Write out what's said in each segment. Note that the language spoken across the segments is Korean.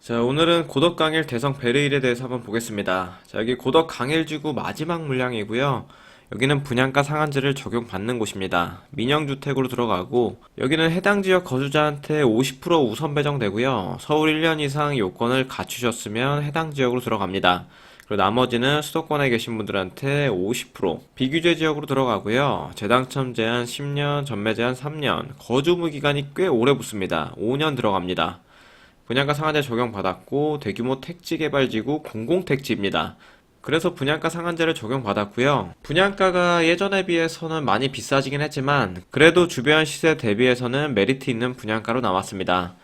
자, 오늘은 고덕 강일 대성 베르일에 대해서 한번 보겠습니다. 자, 여기 고덕 강일 지구 마지막 물량이고요. 여기는 분양가 상한제를 적용받는 곳입니다. 민영주택으로 들어가고 여기는 해당 지역 거주자한테 50% 우선 배정되고요. 서울 1년 이상 요건을 갖추셨으면 해당 지역으로 들어갑니다. 그리고 나머지는 수도권에 계신 분들한테 50% 비규제 지역으로 들어가고요. 재당첨 제한 10년, 전매 제한 3년, 거주무 기간이 꽤 오래 붙습니다. 5년 들어갑니다. 분양가 상한제 적용받았고 대규모 택지 개발지구 공공택지입니다. 그래서 분양가 상한제를 적용받았고요. 분양가가 예전에 비해서는 많이 비싸지긴 했지만 그래도 주변 시세 대비해서는 메리트 있는 분양가로 나왔습니다.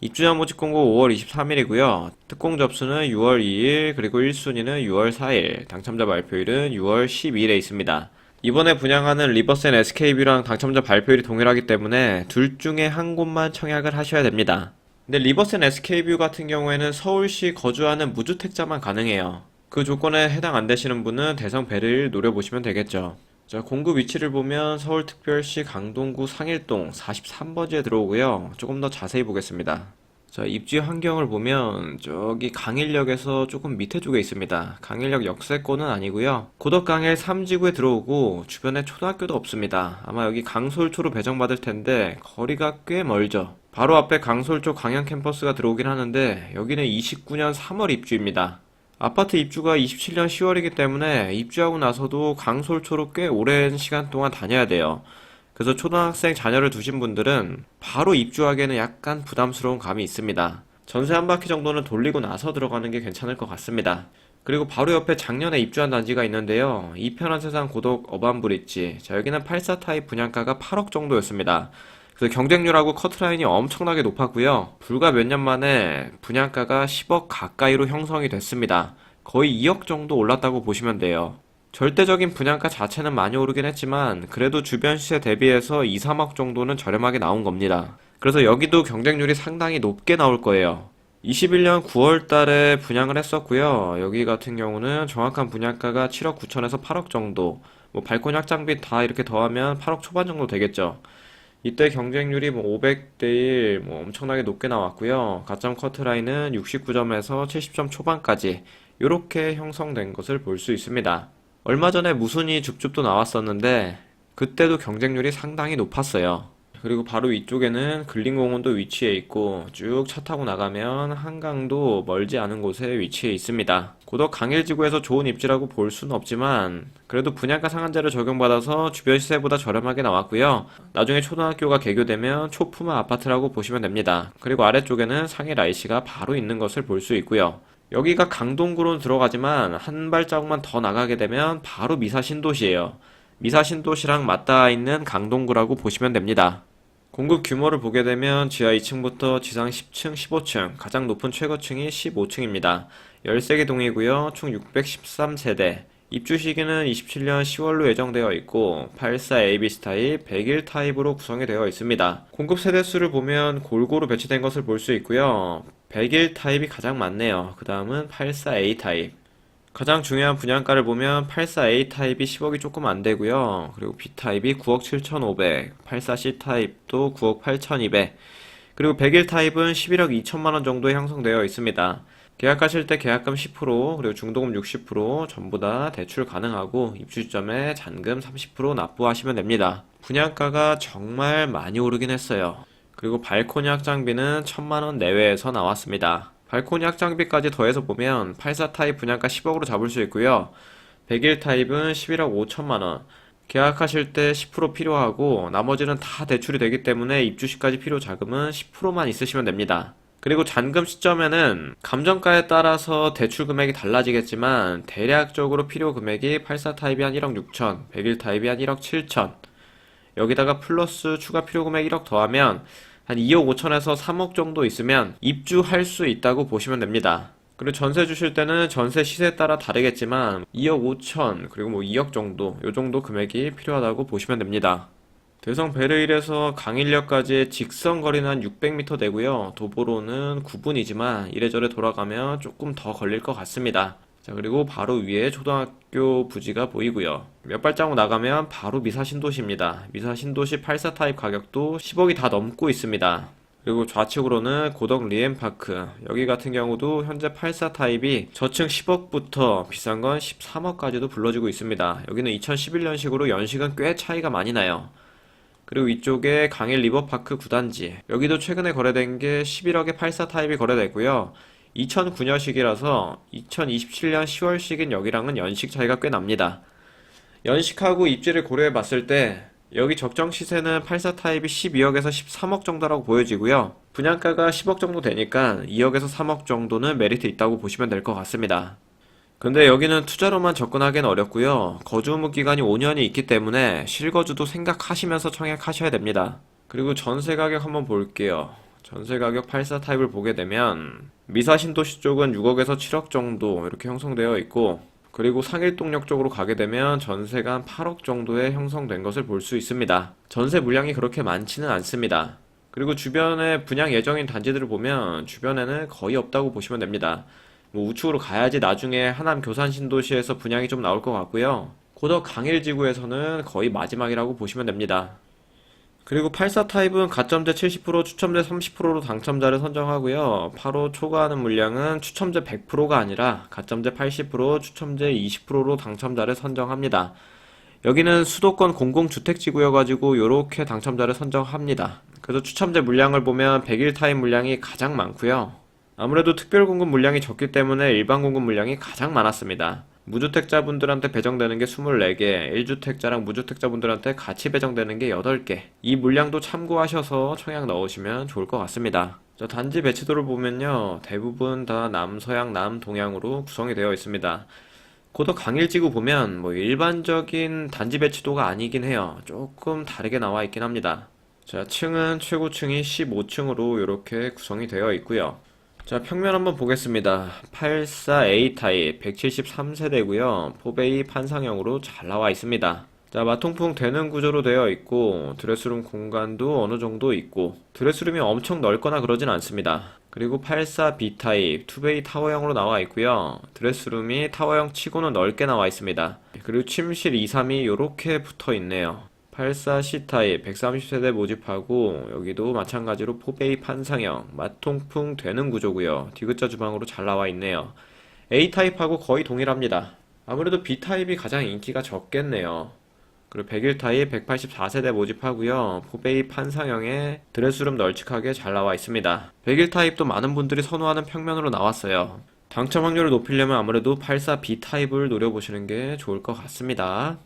입주자 모집 공고 5월 23일이고요. 특공 접수는 6월 2일 그리고 1순위는 6월 4일 당첨자 발표일은 6월 12일에 있습니다. 이번에 분양하는 리버센 SK뷰랑 당첨자 발표일이 동일하기 때문에 둘 중에 한 곳만 청약을 하셔야 됩니다. 근데 리버센 SK뷰 같은 경우에는 서울시 거주하는 무주택자만 가능해요. 그 조건에 해당 안 되시는 분은 대성 배를 노려보시면 되겠죠. 자, 공급 위치를 보면 서울특별시 강동구 상일동 43번지에 들어오고요. 조금 더 자세히 보겠습니다. 자, 입지 환경을 보면 저기 강일역에서 조금 밑에 쪽에 있습니다. 강일역 역세권은 아니고요. 고덕 강일 3지구에 들어오고 주변에 초등학교도 없습니다. 아마 여기 강솔초로 배정받을 텐데 거리가 꽤 멀죠. 바로 앞에 강솔초 강양 캠퍼스가 들어오긴 하는데 여기는 29년 3월 입주입니다. 아파트 입주가 27년 10월이기 때문에 입주하고 나서도 강솔초로 꽤 오랜 시간 동안 다녀야 돼요. 그래서 초등학생 자녀를 두신 분들은 바로 입주하기에는 약간 부담스러운 감이 있습니다. 전세 한 바퀴 정도는 돌리고 나서 들어가는 게 괜찮을 것 같습니다. 그리고 바로 옆에 작년에 입주한 단지가 있는데요. 이편한 세상 고덕 어반브릿지. 자, 여기는 84 타입 분양가가 8억 정도였습니다. 그래서 경쟁률하고 커트라인이 엄청나게 높았고요. 불과 몇 년 만에 분양가가 10억 가까이로 형성이 됐습니다. 거의 2억 정도 올랐다고 보시면 돼요. 절대적인 분양가 자체는 많이 오르긴 했지만 그래도 주변 시세 대비해서 2, 3억 정도는 저렴하게 나온 겁니다. 그래서 여기도 경쟁률이 상당히 높게 나올 거예요. 21년 9월 달에 분양을 했었고요. 여기 같은 경우는 정확한 분양가가 7억 9천에서 8억 정도. 뭐 발코니 확장비 다 이렇게 더하면 8억 초반 정도 되겠죠. 이때 경쟁률이 뭐 500대 1, 뭐 엄청나게 높게 나왔고요. 가점 커트라인은 69점에서 70점 초반까지 이렇게 형성된 것을 볼 수 있습니다. 얼마 전에 무순이 줍줍도 나왔었는데 그때도 경쟁률이 상당히 높았어요. 그리고 바로 위쪽에는 근린공원도 위치해 있고 쭉 차 타고 나가면 한강도 멀지 않은 곳에 위치해 있습니다. 고덕 강일지구에서 좋은 입지라고 볼 수는 없지만 그래도 분양가 상한제를 적용받아서 주변 시세보다 저렴하게 나왔고요. 나중에 초등학교가 개교되면 초품화 아파트라고 보시면 됩니다. 그리고 아래쪽에는 상일 IC가 바로 있는 것을 볼 수 있고요. 여기가 강동구로 들어가지만 한 발자국만 더 나가게 되면 바로 미사 신도시예요. 미사 신도시랑 맞닿아 있는 강동구라고 보시면 됩니다. 공급 규모를 보게 되면 지하 2층부터 지상 10층, 15층, 가장 높은 최고층이 15층입니다. 13개 동이고요. 총 613세대. 입주 시기는 27년 10월로 예정되어 있고 84 ABC 타입, 101 타입으로 구성이 되어 있습니다. 공급 세대 수를 보면 골고루 배치된 것을 볼 수 있고요. 101 타입이 가장 많네요. 그 다음은 84A 타입. 가장 중요한 분양가를 보면 84A 타입이 10억이 조금 안 되고요. 그리고 B 타입이 9억 7,500, 84C 타입도 9억 8,200, 그리고 101 타입은 11억 2천만 원 정도에 형성되어 있습니다. 계약하실 때 계약금 10%, 그리고 중도금 60% 전부 다 대출 가능하고 입주 시점에 잔금 30% 납부하시면 됩니다. 분양가가 정말 많이 오르긴 했어요. 그리고 발코니 확장비는 1천만 원 내외에서 나왔습니다. 발코니 확장비까지 더해서 보면 84 타입 분양가 10억으로 잡을 수 있고요. 101 타입은 11억 5천만 원. 계약하실 때 10% 필요하고 나머지는 다 대출이 되기 때문에 입주 시까지 필요 자금은 10%만 있으시면 됩니다. 그리고 잔금 시점에는 감정가에 따라서 대출 금액이 달라지겠지만 대략적으로 필요 금액이 84 타입이 한 1억 6천, 101 타입이 한 1억 7천. 여기다가 플러스 추가 필요 금액 1억 더하면 한 2억 5천에서 3억 정도 있으면 입주할 수 있다고 보시면 됩니다. 그리고 전세 주실 때는 전세 시세에 따라 다르겠지만 2억 5천 그리고 뭐 2억 정도 요 정도 금액이 필요하다고 보시면 됩니다. 대성 베르일에서 강일역까지의 직선 거리는 한 600m 되고요. 도보로는 9분이지만 이래저래 돌아가면 조금 더 걸릴 것 같습니다. 자, 그리고 바로 위에 초등학교 부지가 보이고요. 몇 발자국 나가면 바로 미사 신도시입니다. 미사 신도시 84 타입 가격도 10억이 다 넘고 있습니다. 그리고 좌측으로는 고덕 리엠파크. 여기 같은 경우도 현재 84 타입이 저층 10억부터 비싼 건 13억까지도 불러지고 있습니다. 여기는 2011년식으로 연식은 꽤 차이가 많이 나요. 그리고 이쪽에 강일 리버파크 9단지. 여기도 최근에 거래된 게 11억에 84 타입이 거래됐고요. 2009년식이라서 2027년 10월식인 여기랑은 연식 차이가 꽤 납니다. 연식하고 입지를 고려해 봤을 때 여기 적정 시세는 84 타입이 12억에서 13억 정도라고 보여지고요. 분양가가 10억 정도 되니까 2억에서 3억 정도는 메리트 있다고 보시면 될 것 같습니다. 근데 여기는 투자로만 접근하기는 어렵고요. 거주 의무 기간이 5년이 있기 때문에 실거주도 생각하시면서 청약하셔야 됩니다. 그리고 전세 가격 한번 볼게요. 전세 가격 84 타입을 보게 되면 미사 신도시 쪽은 6억에서 7억 정도 이렇게 형성되어 있고 그리고 상일동역 쪽으로 가게 되면 전세가 한 8억 정도에 형성된 것을 볼 수 있습니다. 전세 물량이 그렇게 많지는 않습니다. 그리고 주변에 분양 예정인 단지들을 보면 주변에는 거의 없다고 보시면 됩니다. 뭐 우측으로 가야지 나중에 하남 교산 신도시에서 분양이 좀 나올 것 같고요. 고덕 강일지구에서는 거의 마지막이라고 보시면 됩니다. 그리고 84 타입은 가점제 70%, 추첨제 30%로 당첨자를 선정하고요. 8호 초과하는 물량은 추첨제 100%가 아니라 가점제 80%, 추첨제 20%로 당첨자를 선정합니다. 여기는 수도권 공공주택지구여가지고 요렇게 당첨자를 선정합니다. 그래서 추첨제 물량을 보면 100일 타입 물량이 가장 많고요. 아무래도 특별 공급 물량이 적기 때문에 일반 공급 물량이 가장 많았습니다. 무주택자분들한테 배정되는 게 24개, 1주택자랑 무주택자분들한테 같이 배정되는 게 8개. 이 물량도 참고하셔서 청약 넣으시면 좋을 것 같습니다. 저 단지 배치도를 보면요. 대부분 다 남서양, 남동양으로 구성이 되어 있습니다. 고덕 강일지구 보면 뭐 일반적인 단지 배치도가 아니긴 해요. 조금 다르게 나와 있긴 합니다. 자, 층은 최고층이 15층으로 이렇게 구성이 되어 있고요. 자, 평면 한번 보겠습니다. 84A 타입 173세대고요. 포베이 판상형으로 잘 나와 있습니다. 자, 마통풍 되는 구조로 되어 있고 드레스룸 공간도 어느 정도 있고 드레스룸이 엄청 넓거나 그러진 않습니다. 그리고 84B 타입 투베이 타워형으로 나와 있고요. 드레스룸이 타워형 치고는 넓게 나와 있습니다. 그리고 침실 2, 3이 이렇게 붙어 있네요. 84C 타입 130세대 모집하고 여기도 마찬가지로 포베이 판상형 마통풍 되는 구조고요. 디귿자 주방으로 잘 나와 있네요. A 타입하고 거의 동일합니다. 아무래도 B 타입이 가장 인기가 적겠네요. 그리고 101 타입 184세대 모집하고요. 포베이 판상형에 드레스룸 널찍하게 잘 나와 있습니다. 101 타입도 많은 분들이 선호하는 평면으로 나왔어요. 당첨 확률을 높이려면 아무래도 84B 타입을 노려보시는 게 좋을 것 같습니다.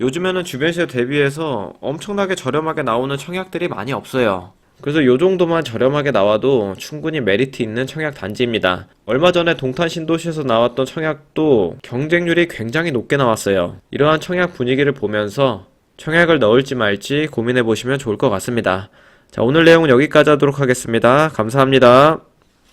요즘에는 주변 시세 대비해서 엄청나게 저렴하게 나오는 청약들이 많이 없어요. 그래서 요 정도만 저렴하게 나와도 충분히 메리트 있는 청약 단지입니다. 얼마 전에 동탄 신도시에서 나왔던 청약도 경쟁률이 굉장히 높게 나왔어요. 이러한 청약 분위기를 보면서 청약을 넣을지 말지 고민해 보시면 좋을 것 같습니다. 자, 오늘 내용은 여기까지 하도록 하겠습니다. 감사합니다.